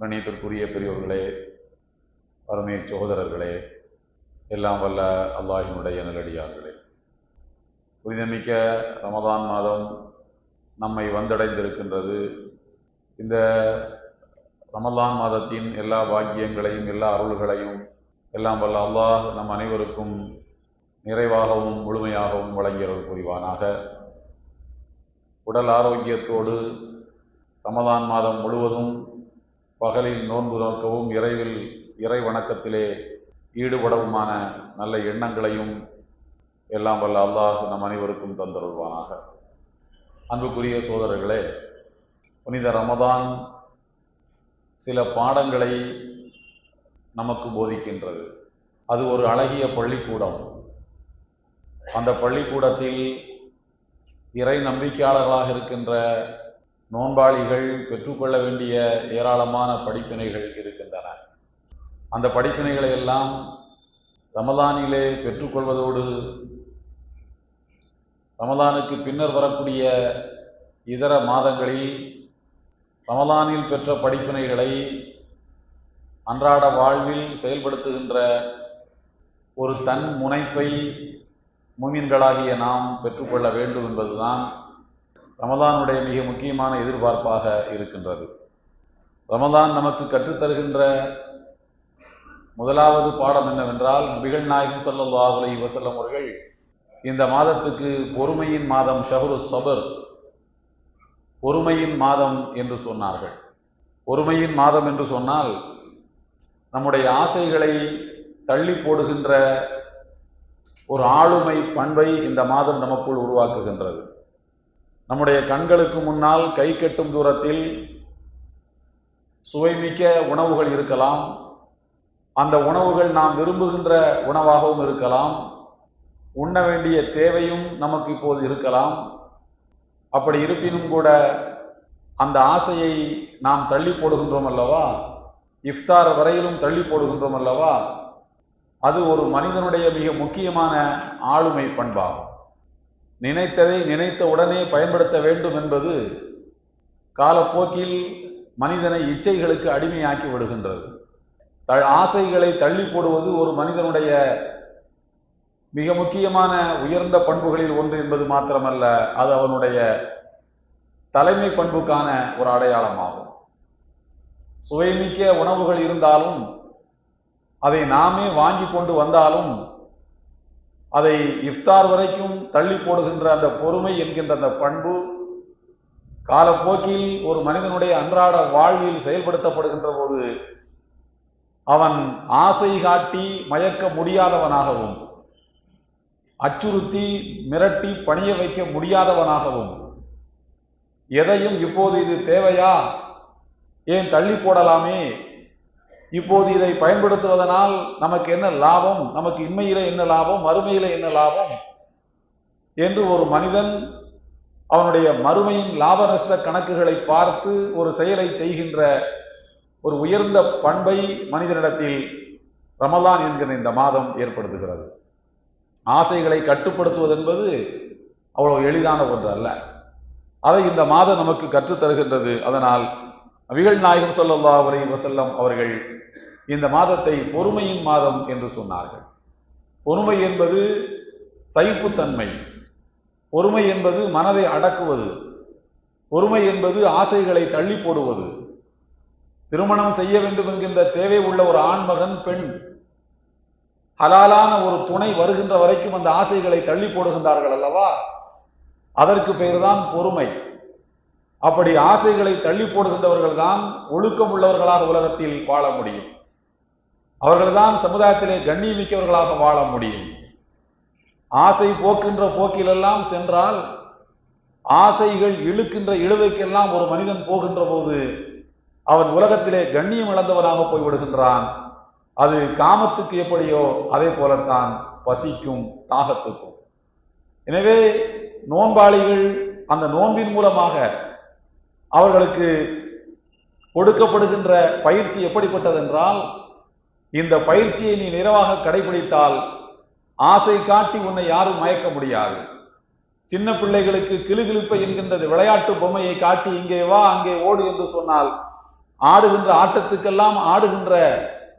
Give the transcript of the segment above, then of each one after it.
கணியத்திற்குரிய பெரியோர்களே அருமை சகோதரர்களே எல்லாம் வல்ல அல்லாஹினுடைய நல்லடியார்களே. புனிதமிக்க ரமதான் மாதம் நம்மை வந்தடைந்திருக்கின்றது. இந்த ரமலான் மாதத்தின் எல்லா பாக்கியங்களையும் எல்லா அருள்களையும் எல்லாம் வல்ல அல்லாஹ் நம் அனைவருக்கும் நிறைவாகவும் முழுமையாகவும் வழங்கியவர் புரிவானாக. உடல் ஆரோக்கியத்தோடு ரமதான் மாதம் முழுவதும் பகலில் நோன்பு நோக்கவும் இறைவில் இறை வணக்கத்திலே ஈடுபடவுமான நல்ல எண்ணங்களையும் எல்லாம் வல்ல அல்லாஹ் நம் அனைவருக்கும் தந்தருள்வானாக. அன்புக்குரிய சோதரர்களே புனித ரமதான் சில பாடங்களை நமக்கு போதிக்கின்றது. அது ஒரு அழகிய பள்ளிக்கூடம். அந்த பள்ளிக்கூடத்தில் இறை நம்பிக்கையாளர்களாக இருக்கின்ற நோன்பாளிகள் பெற்றுக்கொள்ள வேண்டிய ஏராளமான படிப்பினைகள் இருக்கின்றன. அந்த படிப்பினைகளை எல்லாம் ரமதானிலே பெற்றுக்கொள்வதோடு ரமதானுக்கு பின்னர் வரக்கூடிய இதர மாதங்களில் ரமதானில் பெற்ற படிப்பினைகளை அன்றாட வாழ்வில் செயல்படுத்துகின்ற ஒரு தன் முனைப்பை மூமின்களாகிய நாம் பெற்றுக்கொள்ள வேண்டும் என்பதுதான் ரமதானுடைய மிக முக்கியமான எதிர்பார்ப்பாக இருக்கின்றது. ரமதான் நமக்கு கற்றுத்தருகின்ற முதலாவது பாடம் என்னவென்றால் நபிகள் நாயகம் ஸல்லல்லாஹு வசல்லம் அவர்கள் இந்த மாதத்துக்கு பொறுமையின் மாதம் ஷஹரு சபர் பொறுமையின் மாதம் என்று சொன்னார்கள். பொறுமையின் மாதம் என்று சொன்னால் நம்முடைய ஆசைகளை தள்ளி போடுகின்ற ஒரு ஆளுமை பண்பை இந்த மாதம் நமக்குள் உருவாக்குகின்றது. நம்முடைய கண்களுக்கு முன்னால் கை கெட்டும் தூரத்தில் சுவைமிக்க உணவுகள் இருக்கலாம். அந்த உணவுகள் நாம் விரும்புகின்ற உணவாகவும் இருக்கலாம். உண்ண வேண்டிய தேவையும் நமக்கு இப்போது இருக்கலாம். அப்படி இருப்பினும் கூட அந்த ஆசையை நாம் தள்ளி போடுகின்றோம் அல்லவா? இஃப்தார் வரையிலும் தள்ளி போடுகின்றோம் அல்லவா? அது ஒரு மனிதனுடைய மிக முக்கியமான ஆளுமை பண்பாகும். நினைத்ததை நினைத்த உடனே பயன்படுத்த வேண்டும் என்பது காலப்போக்கில் மனிதனை இச்சைகளுக்கு அடிமையாக்கி விடுகின்றது. த ஆசைகளை தள்ளி போடுவது ஒரு மனிதனுடைய மிக முக்கியமான உயர்ந்த பண்புகளில் ஒன்று என்பது மாத்திரமல்ல அது அவனுடைய தலைமை பண்புக்கான ஒரு அடையாளமாகும். சுவைமிக்க உணவுகள் இருந்தாலும் அதை நாமே வாங்கி கொண்டு வந்தாலும் அதை இஃப்தார் வரைக்கும் தள்ளி போடுகின்ற அந்த பொறுமை என்கின்ற அந்த பண்பு காலப்போக்கில் ஒரு மனிதனுடைய அன்றாட வாழ்வில் செயல்படுத்தப்படுகின்ற போது அவன் ஆசை காட்டி மயக்க முடியாதவனாகவும் அச்சுறுத்தி மிரட்டி பணிய வைக்க முடியாதவனாகவும் எதையும் இப்போது இது தேவையா? ஏன் தள்ளி போடலாமே? இப்போது இதை பயன்படுத்துவதனால் நமக்கு என்ன லாபம்? நமக்கு இன்மையில என்ன லாபம்? மறுமையில என்ன லாபம்? என்று ஒரு மனிதன் அவனுடைய மறுமையின் லாப நஷ்ட கணக்குகளை பார்த்து ஒரு செயலை செய்கின்ற ஒரு உயர்ந்த பண்பை மனிதனிடத்தில் ரமலான் என்கிற இந்த மாதம் ஏற்படுத்துகிறது. ஆசைகளை கட்டுப்படுத்துவது என்பது அவ்வளவு எளிதான ஒன்று அல்ல அதை இந்த மாதம் நமக்கு கற்றுத்தருகின்றது. அதனால் நபிகள் நாயகம் சொல்லல்லா அவரை வசல்லம் அவர்கள் இந்த மாதத்தை பொறுமையின் மாதம் என்று சொன்னார்கள். பொறுமை என்பது சகிப்புத்தன்மை. பொறுமை என்பது மனதை அடக்குவது. பொறுமை என்பது ஆசைகளை தள்ளி போடுவது. திருமணம் செய்ய வேண்டும் என்கின்ற தேவை உள்ள ஒரு ஆண்மகன் பெண் ஹலாலான ஒரு துணை வருகின்ற வரைக்கும் அந்த ஆசைகளை தள்ளி போடுகின்றார்கள் அல்லவா? அதற்கு பெயர்தான் பொறுமை. அப்படி ஆசைகளை தள்ளி போடுகின்றவர்கள் தான் ஒழுக்கம் உள்ளவர்களாக உலகத்தில் வாழ முடியும். அவர்கள்தான் சமுதாயத்திலே கண்ணியமிக்கவர்களாக வாழ முடியும். ஆசை போக்கின்ற போக்கிலெல்லாம் சென்றால் ஆசைகள் இழுக்கின்ற இழுவைக்கெல்லாம் ஒரு மனிதன் போகின்ற போது அவன் உலகத்திலே கண்ணியம் இழந்தவனாக போய் விடுகின்றான். அது காமத்துக்கு எப்படியோ அதே போலத்தான் பசிக்கும் தாகத்துக்கும். எனவே நோன்பாளிகள் அந்த நோன்பின் மூலமாக அவர்களுக்கு கொடுக்கப்படுகின்ற பயிற்சி எப்படிப்பட்டதென்றால் இந்த பயிற்சியை நீ நிறைவாக கடைபிடித்தால் ஆசை காட்டி உன்னை யாரும் மயக்க முடியாது. சின்ன பிள்ளைகளுக்கு கிளுகிழுப்பை என்கின்றது விளையாட்டு பொம்மையை காட்டி இங்கே வா அங்கே ஓடு என்று சொன்னால் ஆடுகின்ற ஆட்டத்துக்கெல்லாம் ஆடுகின்ற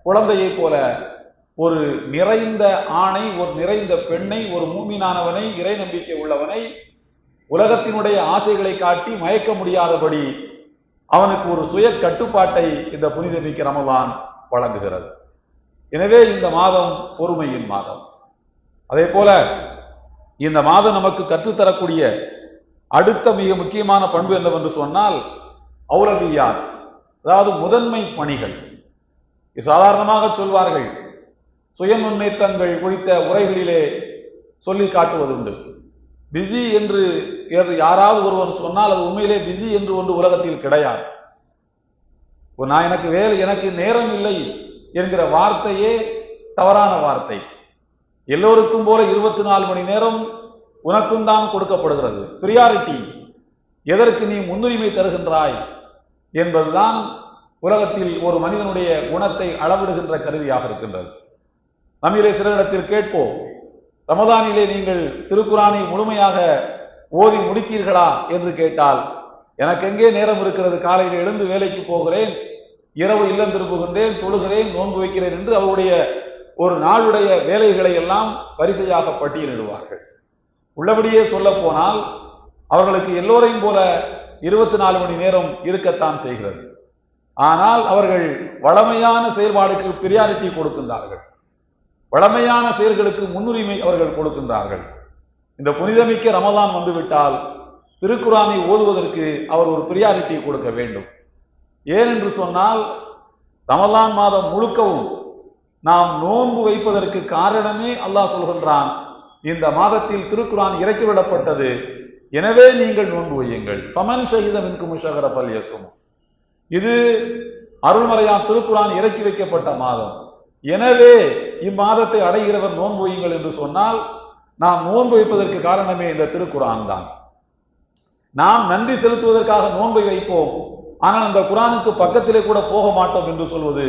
குழந்தையைப் போல ஒரு நிறைந்த ஆணை ஒரு நிறைந்த பெண்ணை ஒரு மூமினானவனை இறை நம்பிக்கை உள்ளவனை உலகத்தினுடைய ஆசைகளை காட்டி மயக்க முடியாதபடி அவனுக்கு ஒரு சுய கட்டுப்பாட்டை இந்த புனிதமிக்க ரமலான் வழங்குகிறது. எனவே இந்த மாதம் பொறுமையின் மாதம். அதே போல இந்த மாதம் நமக்கு கற்றுத்தரக்கூடிய அடுத்த மிக முக்கியமான பண்பு என்னவென்று சொன்னால் அவுலவியாத் அதாவது முதன்மை பணிகள். சாதாரணமாக சொல்வார்கள் சுய முன்னேற்றங்கள் குறித்த உரைகளிலே சொல்லி காட்டுவதுண்டு. பிஸி என்று என்று யாராவது ஒருவன் சொன்னால் அது உண்மையிலே பிஸி என்று ஒன்று உலகத்தில் கிடையாது. இப்போ நான் எனக்கு வேலை எனக்கு நேரம் இல்லை என்கிற வார்த்தையே தவறான வார்த்தை. எல்லோருக்கும் போல இருபத்தி நாலு மணி நேரம் உனக்கும் தான் கொடுக்கப்படுகிறது. பிரியாரிட்டி எதற்கு நீ முன்னுரிமை தருகின்றாய் என்பதுதான் உலகத்தில் ஒரு மனிதனுடைய குணத்தை அளவிடுகின்ற கருவியாக இருக்கின்றது. நம்மிலே சிலரிடத்தில் கேட்போம் ரமதானிலே நீங்கள் திருக்குறானை முழுமையாக ஓதி முடித்தீர்களா என்று கேட்டால் எனக்கு எங்கே நேரம் இருக்கிறது? காலையில் எழுந்து வேலைக்கு போகிறேன் இரவு இல்லம் திரும்புகின்றேன் தொழுகிறேன் நோன்பு வைக்கிறேன் என்று அவருடைய ஒரு நாளுடைய வேலைகளை எல்லாம் வரிசையாக பட்டியலிடுவார்கள். உள்ளபடியே சொல்ல போனால் அவர்களுக்கு எல்லோரையும் போல இருபத்தி நாலு மணி நேரம் இருக்கத்தான் செய்கிறது. ஆனால் அவர்கள் வளமையான செயல்பாடுக்கு பிரியாரிட்டி கொடுக்கின்றார்கள். வளமையான செயல்களுக்கு முன்னுரிமை அவர்கள் கொடுக்கின்றார்கள். இந்த புனிதமிக்க ரமதான் வந்துவிட்டால் திருக்குறானை ஓதுவதற்கு அவர் ஒரு பிரியாரிட்டி கொடுக்க வேண்டும். ஏன் என்று சொன்னால் ரமலான் மாதம் முழுக்கவும் நாம் நோன்பு வைப்பதற்கு காரணமே அல்லாஹ் சொல்கின்றான். இந்த மாதத்தில் திருக்குறான் இறக்கிவிடப்பட்டது எனவே நீங்கள் நோன்பு வையுங்கள். சமன் ஷஹிதம் இன்கும் ஷஹர பல்யசும் இது அருள்மறையான் திருக்குரான் இறக்கி வைக்கப்பட்ட மாதம். எனவே இம்மாதத்தை அடைகிறவர் நோன்பு வையுங்கள் என்று சொன்னால் நாம் நோன்பு வைப்பதற்கு காரணமே இந்த திருக்குரான் தான். நாம் நன்றி செலுத்துவதற்காக நோன்பை வைப்போம். ஆனால் அந்த குரானுக்கு பக்கத்திலே கூட போக மாட்டோம் என்று சொல்வது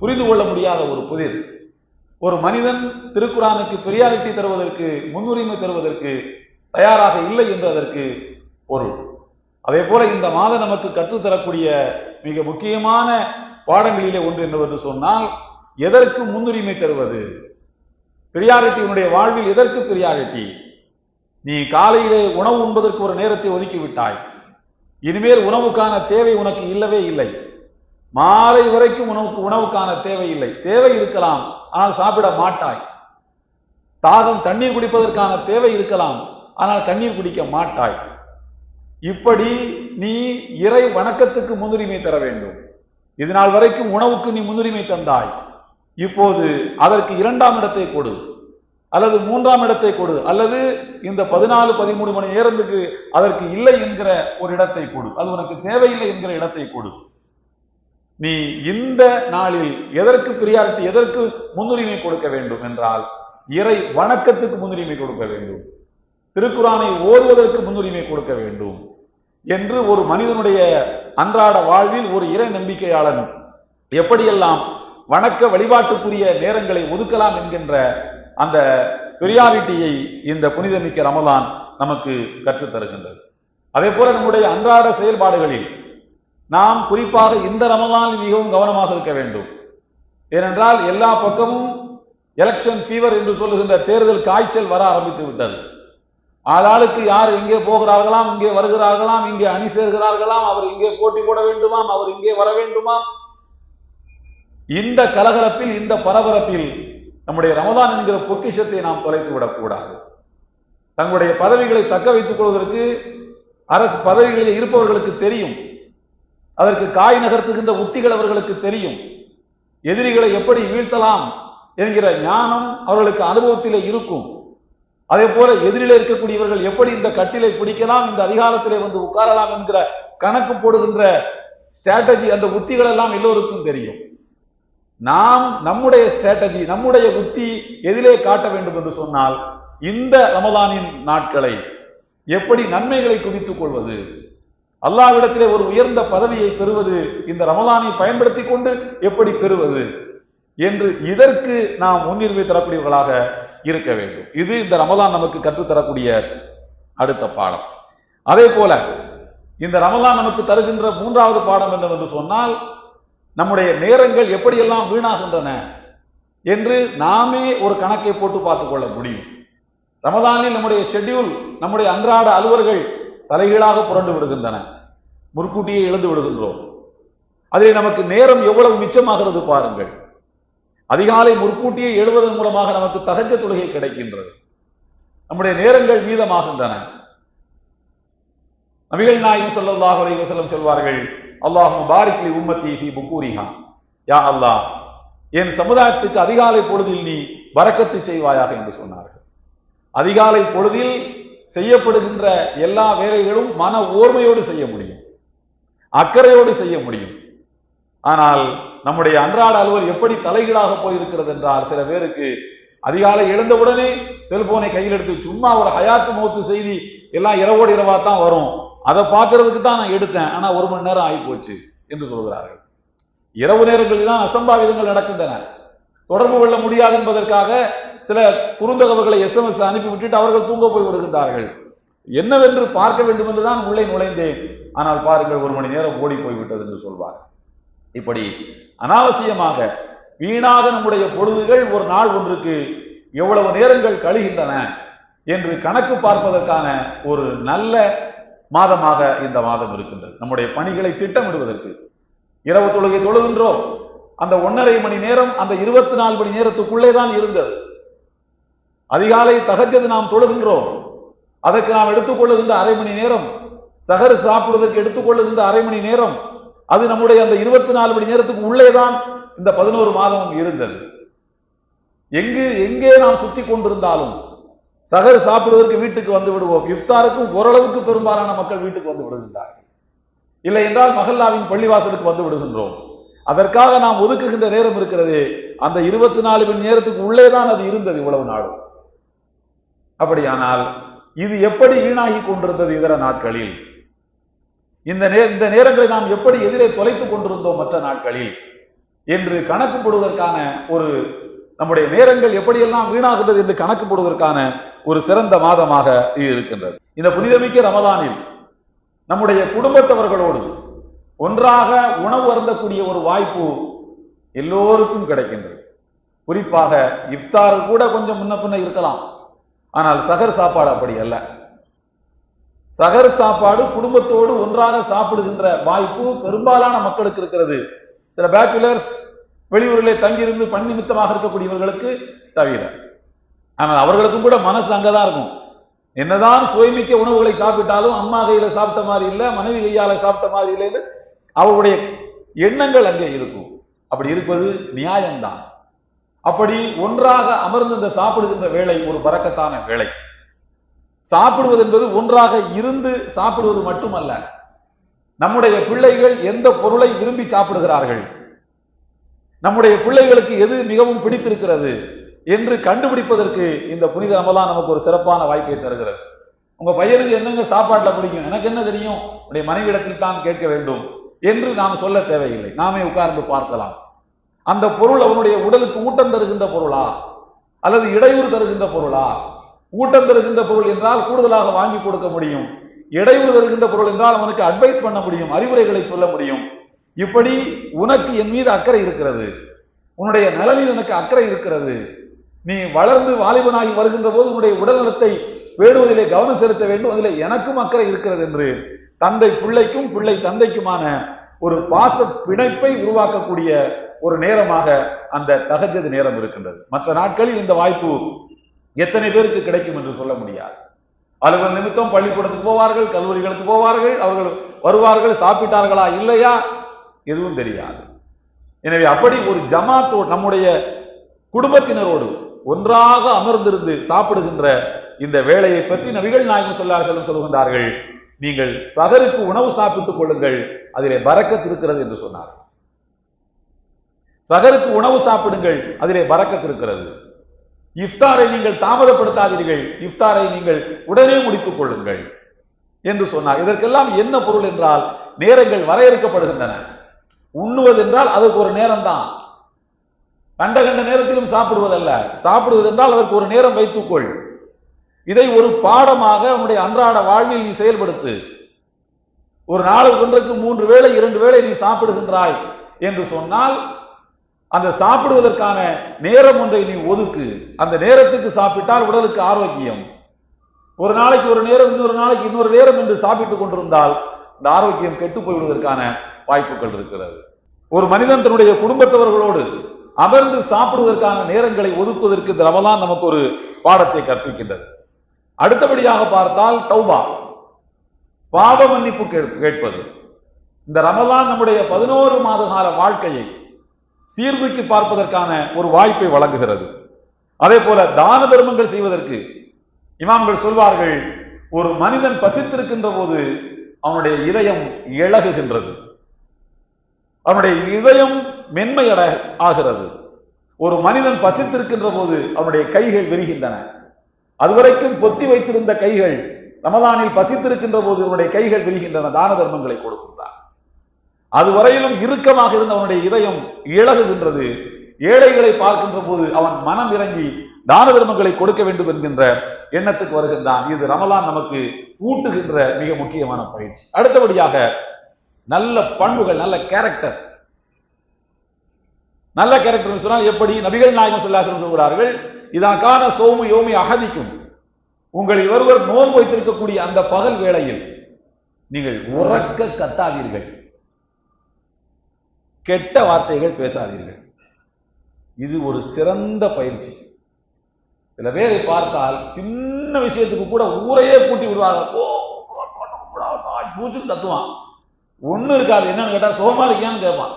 புரிந்து கொள்ள முடியாத ஒரு புதிர். ஒரு மனிதன் திருக்குறானுக்கு பிரியாரிட்டி தருவதற்கு முன்னுரிமை தருவதற்கு தயாராக இல்லை என்று அதற்கு பொருள். அதே போல இந்த மாதம் நமக்கு கற்றுத்தரக்கூடிய மிக முக்கியமான பாடங்களிலே ஒன்று என்னவென்று சொன்னால் எதற்கு முன்னுரிமை தருவது? பிரியாரிட்டி உன்னுடைய வாழ்வில் எதற்கு பிரியாரிட்டி? நீ காலையிலே உணவு உண்பதற்கு ஒரு நேரத்தை ஒதுக்கிவிட்டாய் இனிமேல் உணவுக்கான தேவை உனக்கு இல்லவே இல்லை. மாலை வரைக்கும் உணவுக்கு உணவுக்கான தேவை இல்லை. தேவை இருக்கலாம் ஆனால் சாப்பிட மாட்டாய். தாகம் தண்ணீர் குடிப்பதற்கான தேவை இருக்கலாம் ஆனால் தண்ணீர் குடிக்க மாட்டாய். இப்படி நீ இறை வணக்கத்துக்கு முன்னுரிமை தர வேண்டும். இது நாள் வரைக்கும் உணவுக்கு நீ முன்னுரிமை தந்தாய். இப்போது அதற்கு இரண்டாம் இடத்தை கொடு. அல்லது மூன்றாம் இடத்தை கொடு. அல்லது இந்த பதினாலு பதிமூணு மணி நேரத்துக்கு அதற்கு இல்லை என்கிற ஒரு இடத்தை கொடு. அது உனக்கு தேவையில்லை என்கிற இடத்தை கொடு. நீ இந்த நாளில் எதற்கு பிரியாரிட்டி எதற்கு முன்னுரிமை கொடுக்க வேண்டும் என்றால் இறை வணக்கத்துக்கு முன்னுரிமை கொடுக்க வேண்டும். திருக்குறானை ஓதுவதற்கு முன்னுரிமை கொடுக்க வேண்டும் என்று ஒரு மனிதனுடைய அன்றாட வாழ்வில் ஒரு இறை நம்பிக்கையாளன் எப்படியெல்லாம் வணக்க வழிபாட்டுக்குரிய நேரங்களை ஒதுக்கலாம் என்கின்ற அந்த பிரியாரிட்டியை இந்த புனிதமிக்க ரமலான் நமக்கு கற்றுத் தருகின்றது. அதே போல நம்முடைய அன்றாட செயல்பாடுகளில் நாம் குறிப்பாக இந்த ரமலானில் மிகவும் கவனமாக இருக்க வேண்டும். ஏனென்றால் எல்லா பக்கமும் எலெக்ஷன் ஃபீவர் என்று சொல்லுகின்ற தேர்தல் காய்ச்சல் வர ஆரம்பித்து விட்டது. ஆளாளுக்கு யார் எங்கே போகிறார்களாம் இங்கே வருகிறார்களாம் இங்கே அணி சேர்கிறார்களாம் அவர் இங்கே போட்டி போட வேண்டுமாம் அவர் இங்கே வர வேண்டுமாம் இந்த கலகலப்பில் இந்த பரபரப்பில் நம்முடைய ரமதான் என்கிற பொக்கிஷத்தை நாம் தொலைத்து விடக்கூடாது. தங்களுடைய பதவிகளை தக்க வைத்துக் கொள்வதற்கு அரசு பதவிகளில் இருப்பவர்களுக்கு தெரியும். அதற்கு காய் நகர்த்துகின்ற உத்திகள் அவர்களுக்கு தெரியும். எதிரிகளை எப்படி வீழ்த்தலாம் என்கிற ஞானம் அவர்களுக்கு அனுபவத்திலே இருக்கும். அதே போல எதிரில் இருக்கக்கூடியவர்கள் எப்படி இந்த கட்டிலை பிடிக்கலாம் இந்த அதிகாரத்திலே வந்து உட்காரலாம் என்கிற கணக்கு போடுகின்ற ஸ்ட்ராட்டஜி அந்த உத்திகள் எல்லாம் எல்லோருக்கும் தெரியும். நாம் நம்முடைய ஸ்ட்ராட்டஜி நம்முடைய உத்தி எதிலே காட்ட வேண்டும் என்று சொன்னால் இந்த ரமதானின் நாட்களை எப்படி நன்மைகளை குவித்துக் கொள்வது? அல்லாவிடத்திலே ஒரு உயர்ந்த பதவியை பெறுவது இந்த ரமலானை பயன்படுத்தி கொண்டு எப்படி பெறுவது என்று இதற்கு நாம் முன்னுரிமை தரக்கூடியவர்களாக இருக்க வேண்டும். இது இந்த ரமலான் நமக்கு கற்றுத்தரக்கூடிய அடுத்த பாடம். அதே போல இந்த ரமலான் நமக்கு தருகின்ற மூன்றாவது பாடம் என்னவென்று சொன்னால் நம்முடைய நேரங்கள் எப்படியெல்லாம் வீணாகின்றன என்று நாமே ஒரு கணக்கை போட்டு பார்த்து கொள்ள முடியும். ரமதானில் நம்முடைய ஷெட்யூல் நம்முடைய அன்றாட அலுவல்கள் தலைகீழாக புரண்டு விடுகின்றன. முற்கூட்டியே எழுந்து விடுகின்றோம். அதில் நமக்கு நேரம் எவ்வளவு மிச்சமாகிறது பாருங்கள். அதிகாலை முற்கூட்டியே எழுவதன் மூலமாக நமக்கு தகஜ தொழுகை கிடைக்கின்றது. நம்முடைய நேரங்கள் மீதமாகின்றன. நபிகள் நாயகம் ஸல்லல்லாஹு அலைஹி சொல்வார்கள் அல்லாஹும் பாரிக் உம்மத்தி ஃபி புக்கூரிஹா யா அல்லாஹ் என் சமுதாயத்துக்கு அதிகாலை பொழுதில் நீ வரக்கத்து செய்வாயாக என்று சொன்னார்கள். அதிகாலை பொழுதில் செய்யப்படுகின்ற எல்லா வேலைகளும் மன ஓர்மையோடு செய்ய முடியும். அக்கறையோடு செய்ய முடியும். ஆனால் நம்முடைய அன்றாட அலுவல் எப்படி தலைகீழாக போயிருக்கிறது என்றால் சில பேருக்கு அதிகாலை எழுந்தவுடனே செல்போனை கையில் எடுத்து சும்மா ஒரு ஹயாத்து மூத்து செய்தி எல்லாம் இரவோடு இரவா தான் வரும். அதை பார்க்கறதுக்கு தான் நான் எடுத்தேன். ஆனா ஒரு மணி நேரம் ஆகி போச்சு என்று சொல்கிறார்கள். இரவு நேரங்களில் தான் அசம்பாவிதங்கள் நடக்கின்றன. தொடர்பு கொள்ள முடியாது என்பதற்காக சில குறுந்தகவர்களை எஸ்எம்எஸ் அனுப்பி விட்டுட்டு அவர்கள் தூங்க போய் விடுகின்றார்கள். என்னவென்று பார்க்க வேண்டும் என்றுதான் உள்ளே நுழைந்தேன். ஆனால் பாருங்கள் ஒரு மணி நேரம் ஓடி போய்விட்டது என்று சொல்வார். இப்படி அனாவசியமாக வீணாக நம்முடைய பொழுதுகள் ஒரு நாள் ஒன்றுக்கு எவ்வளவு நேரங்கள் கழிகின்றன என்று கணக்கு பார்ப்பதற்கான ஒரு நல்ல மாதமாக இந்த மாதம் இருக்கின்றது. நம்முடைய பணிகளை திட்டமிடுவதற்கு. இரவு தொழுகை தொழுகின்றோம். அந்த ஒன்றரை மணி நேரம் அந்த இருபத்தி நாலு மணி நேரத்துக்குள்ளே தான் இருந்தது. அதிகாலை தகச்சது நாம் தொழுகின்றோம். அதற்கு நாம் எடுத்துக்கொள்ளுகின்ற அரை மணி நேரம் சகர் சாப்பிடுவதற்கு எடுத்துக்கொள்ளுகின்ற அரை மணி நேரம் அது நம்முடைய அந்த இருபத்தி நாலு மணி நேரத்துக்கு உள்ளே தான் இந்த பதினோரு மாதமும் இருந்தது. எங்கு எங்கே நாம் சுற்றி கொண்டிருந்தாலும் சகர் சாப்பிடுவதற்கு வீட்டுக்கு வந்து விடுவோம். இஃப்தாருக்கும் ஓரளவுக்கு பெரும்பாலான மக்கள் வீட்டுக்கு வந்து விடுகின்றார்கள். இல்லை என்றால் மஹல்லாவின் பள்ளிவாசலுக்கு வந்து விடுகின்றோம். அதற்காக நாம் ஒதுக்குகின்ற நேரம் இருக்கிறது. அந்த இருபத்தி நாலு மணி நேரத்துக்கு உள்ளே தான் அது இருந்தது இவ்வளவு நாளும் அப்படியானால் இது எப்படி வீணாகி கொண்டிருந்தது இதர நாட்களில்? இந்த நே இந்த நேரங்களை நாம் எப்படி எதிரே தொலைத்துக் கொண்டிருந்தோம் மற்ற நாட்களில்? என்று கணக்கு போடுவதற்கான ஒரு நம்முடைய நேரங்கள் எப்படியெல்லாம் வீணாகின்றது என்று கணக்கு போடுவதற்கான ஒரு சிறந்த மாதமாக இது இருக்கின்றது. இந்த புனிதமிக்க ரமதானில் நம்முடைய குடும்பத்தவர்களோடு ஒன்றாக உணவு அருந்தக்கூடிய ஒரு வாய்ப்பு எல்லோருக்கும் கிடைக்கின்றது. குறிப்பாக இஃப்தார் கூட கொஞ்சம் முன்ன பின்ன இருக்கலாம். ஆனால் சகர் சாப்பாடு அப்படி அல்ல. சகர் சாப்பாடு குடும்பத்தோடு ஒன்றாக சாப்பிடுகின்ற வாய்ப்பு பெரும்பாலான மக்களுக்கு இருக்கிறது. சில பேச்சுலர்ஸ் வெளியூரிலே தங்கியிருந்து பணி நிமித்தமாக இருக்கக்கூடியவர்களுக்கு தவிர. ஆனால் அவர்களுக்கும் கூட மனசு அங்கதான் இருக்கும். என்னதான் சுவைமிக்க உணவுகளை சாப்பிட்டாலும் அம்மா கையில சாப்பிட்ட மாதிரி இல்லை மனைவி கையால சாப்பிட்ட மாதிரி இல்லைன்னு அவருடைய எண்ணங்கள் அங்கே இருக்கும். அப்படி இருப்பது நியாயம்தான். அப்படி ஒன்றாக அமர்ந்து இந்த சாப்பிடுகின்ற வேலை ஒரு பறக்கத்தான வேலை. சாப்பிடுவது என்பது ஒன்றாக இருந்து சாப்பிடுவது மட்டுமல்ல. நம்முடைய பிள்ளைகள் எந்த பொருளை விரும்பி சாப்பிடுகிறார்கள்? நம்முடைய பிள்ளைகளுக்கு எது மிகவும் பிடித்திருக்கிறது? என்று கண்டுபிடிப்பதற்கு இந்த புனித ரமலான் நமக்கு ஒரு சிறப்பான வாய்ப்பை தருகிறது. உங்க பையனுக்கு என்னங்க சாப்பாட்டுல பிடிக்கும்? எனக்கு என்ன தெரியும்? உடைய மனைவிடத்தில் தான் கேட்க வேண்டும் என்று நாம் சொல்ல தேவையில்லை. நாமே உட்கார்ந்து பார்க்கலாம். அந்த பொருள் அவனுடைய உடலுக்கு ஊட்டம் தருகின்ற பொருளா? அல்லது இடையூறு தருகின்ற பொருளா? ஊட்டம் தருகின்ற பொருள் என்றால் கூடுதலாக வாங்கி கொடுக்க முடியும். இடையூறு தருகின்ற பொருள் என்றால் அவனுக்கு அட்வைஸ் பண்ண முடியும் அறிவுரைகளை சொல்ல முடியும். இப்படி உனக்கு என் மீது அக்கறை இருக்கிறது. உன்னுடைய நலனில் எனக்கு அக்கறை இருக்கிறது. நீ வளர்ந்து வாலிபனாகி வருகின்ற போது உன்னுடைய உடல் நலத்தை கவனம் செலுத்த வேண்டும். அதில் எனக்கும் அக்கறை இருக்கிறது என்று தந்தை பிள்ளைக்கும் பிள்ளை தந்தைக்குமான ஒரு பாச பிணைப்பை உருவாக்கக்கூடிய ஒரு நேரமாக அந்த தகஜது நேரம் இருக்கின்றது. மற்ற நாட்களில் இந்த வாய்ப்பு எத்தனை பேருக்கு கிடைக்கும் என்று சொல்ல முடியாது. அலுவல் நிமித்தம் பள்ளிக்கூடத்துக்கு போவார்கள் கல்லூரிகளுக்கு போவார்கள் அவர்கள் வருவார்கள் சாப்பிட்டார்களா இல்லையா எதுவும் தெரியாது. எனவே அப்படி ஒரு ஜமாத்தோடு நம்முடைய குடும்பத்தினரோடு ஒன்றாக அமர்ந்திருந்து சாப்பிடுகின்ற இந்த வேலையை பற்றி நபிகள் நாயகம் சொல்லா செல்லும் சொல்கின்றார்கள். நீங்கள் சகருக்கு உணவு சாப்பிட்டுக் கொள்ளுங்கள் அதிலே பறக்கத் இருக்கிறது என்று சொன்னார். சகருக்கு உணவு சாப்பிடுங்கள் அதிலே பறக்கத் இருக்கிறது. இஃப்தாரை நீங்கள் தாமதப்படுத்தாதீர்கள் இஃப்தாரை நீங்கள் உடனே முடித்துக் கொள்ளுங்கள் என்று சொன்னார். இதற்கெல்லாம் என்ன பொருள் என்றால் நேரங்கள் வரையறுக்கப்படுகின்றன. உண்ணுவது என்றால் அதற்கு ஒரு நேரம் தான் கண்ட கண்ட நேரத்திலும் சாப்பிடுவதல்ல. சாப்பிடுவது என்றால் அதற்கு ஒரு நேரம் வைத்துக்கொள். இதை ஒரு பாடமாக உன்னுடைய அன்றாட வாழ்வில் நீ செயல்படுத்து. ஒரு நாளுக்கு ஒன்றுக்கு மூன்று வேளை இரண்டு வேளை நீ சாப்பிடுகின்றாய் என்று சொன்னால் அந்த சாப்பிடுவதற்கான நேரம் ஒன்றை நீ ஒதுக்கு. அந்த நேரத்துக்கு சாப்பிட்டால் உடலுக்கு ஆரோக்கியம். ஒரு நாளைக்கு ஒரு நேரம் இன்னொரு நாளைக்கு இன்னொரு நேரம் என்று சாப்பிட்டுக் கொண்டிருந்தால் இந்த ஆரோக்கியம் கெட்டு போய்விடுவதற்கான வாய்ப்புகள் இருக்கிறது. ஒரு மனிதன் தன்னுடைய குடும்பத்தவர்களோடு அமர்ந்து சாப்பிடுவதற்கான நேரங்களை ஒதுக்குவதற்கு இந்த ரமலான் நமக்கு ஒரு பாடத்தை கற்பிக்கின்றது. அடுத்தபடியாக பார்த்தால் தௌபா. பாவ மன்னிப்பு கேட்பது. இந்த ரமலான் நம்முடைய பதினோரு மாத கால வாழ்க்கையை சீர்தூக்கி பார்ப்பதற்கான ஒரு வாய்ப்பை வழங்குகிறது. அதே போல தான தர்மங்கள் செய்வதற்கு இமாம்கள் சொல்வார்கள் ஒரு மனிதன் பசித்திருக்கின்ற போது அவனுடைய இதயம் இழகுகின்றது. அவனுடைய இதயம் மென்மையட ஆகிறது. ஒரு மனிதன் பசித்திருக்கின்ற போது அவனுடைய கைகள் விரிகின்றன அதுவரைக்கும் பொத்தி வைத்திருந்த கைகள் ரமதானில் பசித்திருக்கின்ற போது அவனுடைய கைகள் விரிகின்றன தான தர்மங்களை கொடுக்கின்றான். அதுவரையிலும் இறுக்கமாக இருந்த அவனுடைய இதயம் இழகுகின்றது. ஏழைகளை பார்க்கின்ற போது அவன் மனம் இறங்கி தான தர்மங்களை கொடுக்க வேண்டும் என்கின்ற எண்ணத்துக்கு வருகின்றான். இது ரமலான் நமக்கு ஊட்டுகின்ற மிக முக்கியமான பயிற்சி. அடுத்தபடியாக நல்ல பண்புகள் நல்ல கேரக்டர் நல்ல கேரக்டர் சொன்னால் எப்படி நபிகள் நாயகம் சொல்லாசனம் சொல்கிறார்கள் இதற்கான சோமு யோமி அகதிக்கும் உங்களில் ஒருவர் நோன்பு வைத்திருக்கக்கூடிய அந்த பகல் வேளையில் நீங்கள் உறக்க கத்தாதீர்கள். கெட்ட வார்த்தைகள் பேசாதீர்கள். இது ஒரு சிறந்த பயிற்சி. சில பேரை பார்த்தால் சின்ன விஷயத்துக்கு கூட ஊரையே கூட்டி விடுவார்கள். ஓ பூச்சுன்னு கத்துவான் ஒன்றும் இருக்காது. என்னன்னு கேட்டால் சோமா இருக்கியான்னு கேட்பான்.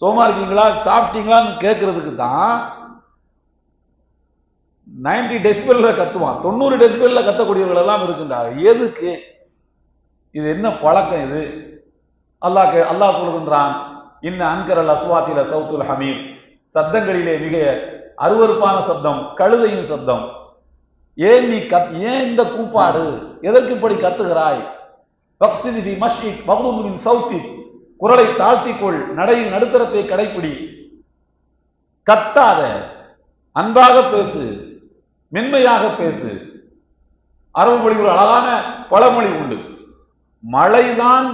சோமா இருக்கீங்களா? சாப்பிட்டீங்களான்னு கேட்கறதுக்கு தான் நைன்டி டெசிபல்ல கத்துவான். தொண்ணூறு டெசிபல்ல கத்தக்கூடியவர்கள் எல்லாம் இருக்கின்றார். எதுக்கு? இது என்ன பழக்கம் இது? அல்லாஹ் கே- அல்லாஹ் சொல்கின்றான் இன்ன அன்கரல் அஸ்வாத்தில சவுத்துல் ஹமீம். சத்தங்களிலே மிக அருவருப்பான சப்தம் கழுதையின் சப்தம். ஏன் நீ கத் ஏன் இந்த கூப்பாடு? எதற்கு இப்படி கத்துகிறாய்? பக்சிதி ஃபி மஷ்இக் மக்தூது மின் குரலை தாழ்த்திக்கொள் நடையின் நடுத்தரத்தை கடைப்பிடி. கத்தாத அன்பாக பேசு மென்மையாக பேசு. அரபு மொழி ஒரு அழகான பழமொழி உண்டு. மழைதான்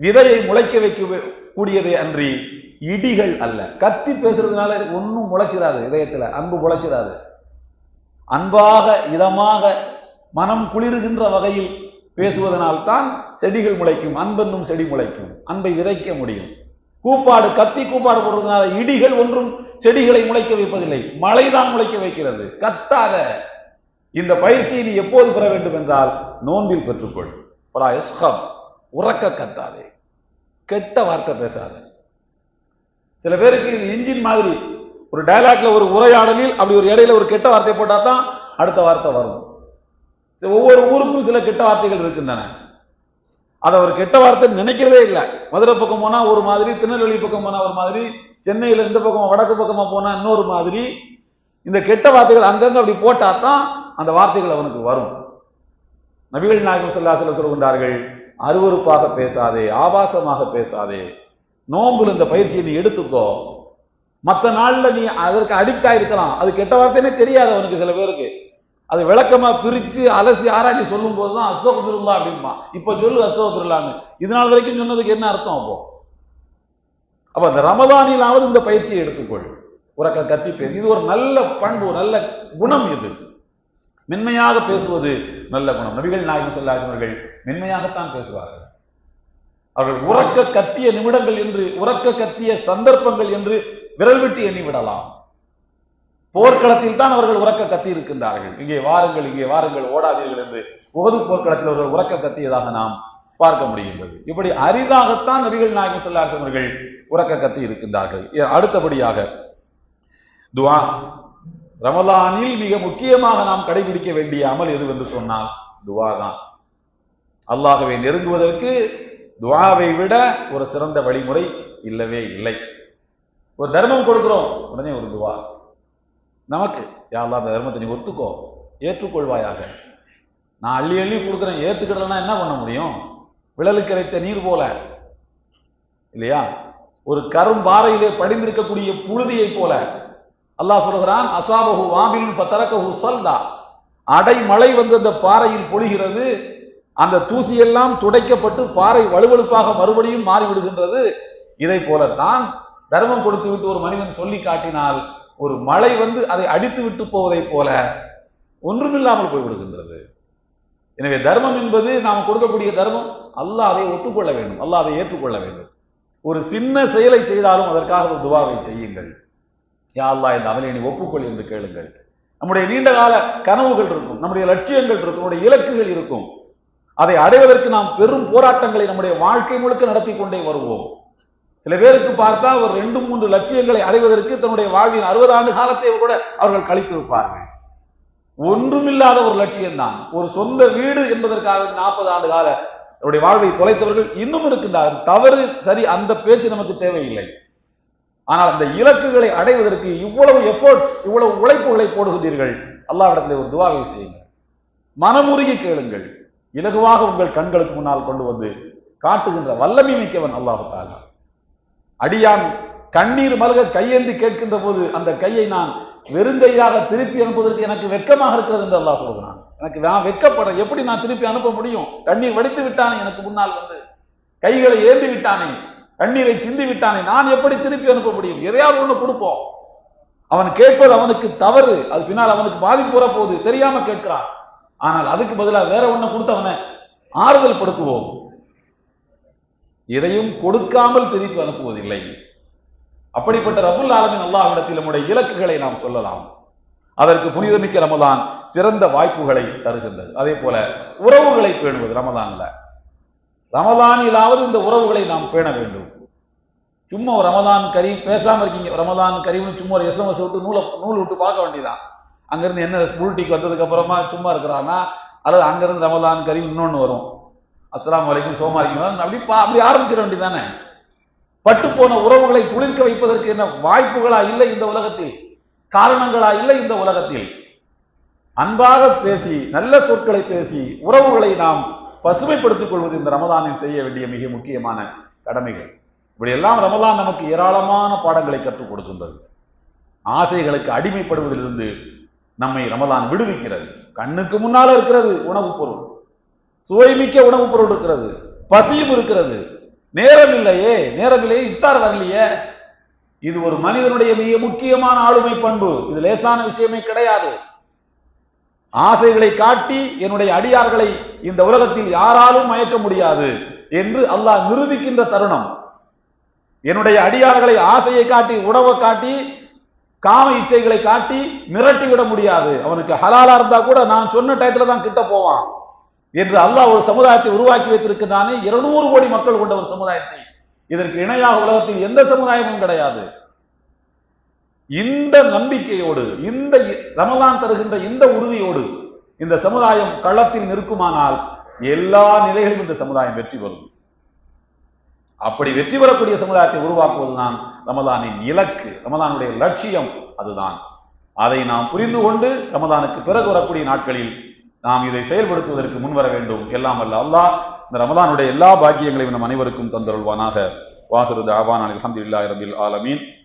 விதையை முளைக்க வைக்க கூடியதே அன்றி இடிகள் அல்ல. கத்தி பேசுறதுனால ஒன்றும் முளைச்சிடாது இதயத்துல அன்பு முளைச்சிடாது அன்பாக இதமாக மனம் குளிர்கின்ற வகையில் பேசுவதனால் தான் செடிகள் முளைக்கும் அன்பென்னும் செடி முளைக்கும் அன்பை விதைக்க முடியும். கூப்பாடு கத்தி கூப்பாடு போடுறதுனால இடிகள் ஒன்றும் செடிகளை முளைக்க வைப்பதில்லை மழைதான் முளைக்க வைக்கிறது. கத்தாத. இந்த பயிற்சியை நீ எப்போது பெற வேண்டும் என்றால் நோன்பில் பெற்றுக்கொள். பலா உறக்க கத்தாதே. கெட்ட வார்த்தை பேசாத. சில பேருக்கு இது இன்ஜின் மாதிரி ஒரு டைலாக்ல ஒரு உரையாடலில் அப்படி ஒரு இடையில ஒரு கெட்ட வார்த்தை போட்டா தான் அடுத்த வார்த்தை வரும். ஒவ்வொரு ஊருக்கும் சில கெட்ட வார்த்தைகள் இருக்கின்றன அதை அவர் கெட்ட வார்த்தை நினைக்கிறதே இல்லை. மதுரை பக்கம் போனா ஒரு மாதிரி திருநெல்வேலி பக்கம் போனா ஒரு மாதிரி சென்னையில் இந்த பக்கம் வடக்கு பக்கமாக போனால் இன்னொரு மாதிரி. இந்த கெட்ட வார்த்தைகள் அங்கங்கே அப்படி போட்டால் தான் அந்த வார்த்தைகள் அவனுக்கு வரும். நபிகள் நாயகம் சொல்லாசல சொல்கின்றார்கள் அருவருப்பாக பேசாதே ஆபாசமாக பேசாதே. நோம்புல இந்த பயிற்சியை நீ எடுத்துக்கோ. மற்ற நாளில் நீ அதற்கு அடிக்ட் ஆயிருக்கலாம். அது கெட்ட வார்த்தைனே தெரியாது அவனுக்கு சில பேருக்கு. அது விளக்கமா பிரிச்சு அலசி ஆராய்ச்சி சொல்லும் போதுதான் அஸ்தோபிருல்லா அப்படின்பா. இப்ப சொல்லு அஸ்தோபிருல்லான்னு இது நாள் வரைக்கும் சொன்னதுக்கு என்ன அர்த்தம் அப்போ? அப்ப அந்த ரமதானிலாவது இந்த பயிற்சியை எடுத்துக்கொள். உறக்க கத்தி பேர். இது ஒரு நல்ல பண்பு நல்ல குணம் இது. மென்மையாக பேசுவது நல்ல குணம். நபிகள் நாயகம் சொல்லாசவர்கள் மென்மையாகத்தான் பேசுவார்கள். அவர்கள் உறக்க கத்திய நிமிடங்கள் என்று உறக்க கத்திய சந்தர்ப்பங்கள் என்று விரல் விட்டு எண்ணி விடலாம். போர்க்களத்தில் தான் அவர்கள் உறக்க கத்தி இருக்கின்றார்கள் இங்கே வாருங்கள் இங்கே வாருங்கள் ஓடாதீர்கள் என்று உகது போர்க்களத்தில் அவர்கள் உறக்க கத்தியதாக நாம் பார்க்க முடிகின்றது. இப்படி அரிதாகத்தான் நபிகள் நாயகம் சொல்லாசன் அவர்கள் உறக்க கத்தி இருக்கின்றார்கள் அடுத்தபடியாக துவா. ரமலானில் மிக முக்கியமாக நாம் கடைபிடிக்க வேண்டிய அமல் எதுவென்று சொன்னால் துவா தான். அல்லாகவே நெருங்குவதற்கு துவாவை விட ஒரு சிறந்த வழிமுறை இல்லவே இல்லை. ஒரு தர்மம் கொடுக்கிறோம் உடனே ஒரு துவா. நமக்கு யாரெல்லாம் அந்த தர்மத்தை நீ ஒத்துக்கோ ஏற்றுக்கொள்வாயாக. நான் அள்ளி அள்ளி கொடுக்குறேன் ஏற்றுக்கிடலன்னா என்ன பண்ண முடியும்? விழலுக்கரைத்த நீர் போல. இல்லையா? ஒரு கரும்பாறையிலே படிந்திருக்கக்கூடிய புழுதியை போல. அல்லாஹ் சொல்கிறான் அசாபகு வாபிலும் பத்தரக்கஹு சல்தா. அடைமழை வந்து அந்த பாறையில் பொழிகிறது. அந்த தூசியெல்லாம் துடைக்கப்பட்டு பாறை வலுவழுப்பாக மறுபடியும் மாறிவிடுகின்றது. இதை போலத்தான் தர்மம் கொடுத்து விட்டு ஒரு மனிதன் சொல்லி காட்டினால் ஒரு மழை வந்து அதை அடித்து விட்டு போவதைப் போல ஒன்றுமில்லாமல் போய்விடுகின்றது. எனவே தர்மம் என்பது நாம் கொடுக்கக்கூடிய தர்மம். அல்லாஹ் அதை ஒத்துக்கொள்ள வேண்டும். அல்லாஹ் அதை ஏற்றுக்கொள்ள வேண்டும். ஒரு சின்ன செயலை செய்தாலும் அதற்காக ஒரு துவாவை செய்யுங்கள். யா அல்லாஹ் இந்த அமலை நீ ஒப்புக்கொள் என்று கேளுங்கள். நம்முடைய நீண்ட கால கனவுகள் இருக்கும். நம்முடைய லட்சியங்கள் இருக்கும். நம்முடைய இலக்குகள் இருக்கும். அதை அடைவதற்கு நாம் பெரும் போராட்டங்களை நம்முடைய வாழ்க்கை முழுக்க நடத்தி கொண்டே வருவோம். சில பேருக்கு பார்த்தா ஒரு ரெண்டு மூன்று லட்சியங்களை அடைவதற்கு தன்னுடைய வாழ்வின் அறுபது ஆண்டு காலத்தை கூட அவர்கள் கழித்திருப்பார்கள். ஒன்றுமில்லாத ஒரு லட்சியம் தான் ஒரு சொந்த வீடு என்பதற்காக நாற்பது ஆண்டு கால அவருடைய வாழ்வை தொலைத்தவர்கள் இன்னும் இருக்கின்றார்கள். தவறு சரி அந்த பேச்சு நமக்கு தேவையில்லை. ஆனால் அந்த இலக்குகளை அடைவதற்கு இவ்வளவு எஃபர்ட்ஸ் இவ்வளவு உழைப்புகளை போடுகிறீர்கள் அல்லாவிடத்தில் ஒரு துவாவை செய்யுங்கள். மனமுருகி கேளுங்கள். இலகுவாக உங்கள் கண்களுக்கு முன்னால் கொண்டு வந்து காட்டுகின்ற வல்லமை மிக்கவன் அல்லாஹு தாலா அடியான் கண்ணீர் மல்க கையேந்தி கேட்கின்ற போது அந்த கையை நான் வெறுங்கையாக திருப்பி அனுப்புவதற்கு எனக்கு வெட்கமாக இருக்கிறது என்று அல்லாஹ் சொல்கிறான். எனக்கு நான் வெக்கப்படுறேன் எப்படி நான் திருப்பி அனுப்ப முடியும்? கண்ணீர் வடித்து விட்டானே எனக்கு முன்னால் வந்து. கைகளை ஏந்தி விட்டானே கண்ணீரை சிந்தி விட்டானே நான் எப்படி திருப்பி அனுப்ப முடியும்? எதையாவது ஒன்று கொடுப்போம். அவன் கேட்பது அவனுக்கு தவறு அது பின்னால் அவனுக்கு பாதிப்பு வரப்போகுது தெரியாம கேட்கிறான். ஆனால் அதுக்கு பதிலாக வேற ஒன்று கொடுத்து அவனை ஆறுதல் படுத்துவோம். எதையும் கொடுக்காமல் திருப்பி அனுப்புவதில்லை. அப்படிப்பட்ட ரபுல் ஆலமின் அல்லாஹிடத்தில் நம்முடைய இலக்குகளை நாம் சொல்லலாம். அதற்கு புனிதமிக்க ரமதான் சிறந்த வாய்ப்புகளை தருகின்றது. அதே போல உறவுகளை பேணுவது ரமதான்ல. ரமதானிலாவது இந்த உறவுகளை நாம் பேண வேண்டும். சும்மா ஒரு ரமதான் கரீம் பேசாம இருக்கீங்க. ரமதான் கரீம்னு சும்மா ஒரு எஸ்எம்எஸ் விட்டு நூலை நூல் விட்டு பார்க்க வேண்டியதான் அங்கிருந்து என்ன புல்டிக்கு வந்ததுக்கு அப்புறமா சும்மா இருக்கிறான்னா அல்லது அங்கிருந்து ரமதான் கரீம் இன்னொன்னு வரும். அஸ்லாம் வலைக்கும் சோமா இருக்கீங்களா அப்படி அப்படி ஆரம்பிச்சிட வேண்டியதானே பட்டு போன உறவுகளை துளிர்க்க வைப்பதற்கு என்ன வாய்ப்புகளா இல்லை இந்த உலகத்தில்? காரணங்களா இல்லை இந்த உலகத்தில்? அன்பாக பேசி நல்ல சொற்களை பேசி உறவுகளை நாம் பசுமைப்படுத்திக் கொள்வது இந்த ரமதானில் செய்ய வேண்டிய மிக முக்கியமான கடமைகள். இப்படியெல்லாம் ரமதான் நமக்கு ஏராளமான பாடங்களை கற்றுக் கொடுக்கின்றது. ஆசைகளுக்கு அடிமைப்படுவதிலிருந்து நம்மை ரமதான் விடுவிக்கிறது. கண்ணுக்கு முன்னால இருக்கிறது உணவுப் பொருள். சுவைமிக்க உணவுப் பொருள் இருக்கிறது. பசியும் இருக்கிறது. நேரம் இல்லையே நேரம் இல்லையே இஃப்தார் வரலையே. இது ஒரு மனிதனுடைய மிக முக்கியமான ஆளுமை பண்பு. இது லேசான விஷயமே கிடையாது. ஆசைகளை காட்டி என்னுடைய அடியார்களை இந்த உலகத்தில் யாராலும் மயக்க முடியாது என்று அல்லாஹ் நிரூபிக்கின்ற தருணம். என்னுடைய அடியார்களை ஆசையை காட்டி உணவை காட்டி காம இச்சைகளை காட்டி மிரட்டி விட முடியாது. அவனுக்கு ஹலாலா இருந்தா கூட நான் சொன்ன டயத்துல தான் கிட்ட போவான். என்று அல்லாஹ் ஒரு சமுதாயத்தை உருவாக்கி வைத்திருக்கிறானே இருநூறு கோடி மக்கள் கொண்ட ஒரு சமுதாயத்தை. இதற்கு இணையாக உலகத்தில் எந்த சமுதாயமும் கிடையாது. இந்த நம்பிக்கையோடு இந்த ரமலான் தருகின்ற இந்த உறுதியோடு இந்த சமுதாயம் களத்தில் நிற்குமானால் எல்லா நிலைகளிலும் இந்த சமுதாயம் வெற்றி பெறும். அப்படி வெற்றி பெறக்கூடிய சமுதாயத்தை உருவாக்குவதுதான் ரமதானின் இலக்கு ரமதானுடைய லட்சியம் அதுதான். அதை நாம் புரிந்து கொண்டு ரமதானுக்கு பிறகு வரக்கூடிய நாட்களில் நாம் இதை செயல்படுத்துவதற்கு முன்வர வேண்டும். எல்லாம் அல்ல அல்லாஹ். இந்த ரமதானுடைய எல்லா பாக்கியங்களையும் நம் அனைவருக்கும் தந்தருள்வானாக. வாஹிரு தாவான் அல்ஹம்துலில்லாஹி ரபில் ஆலமீன்.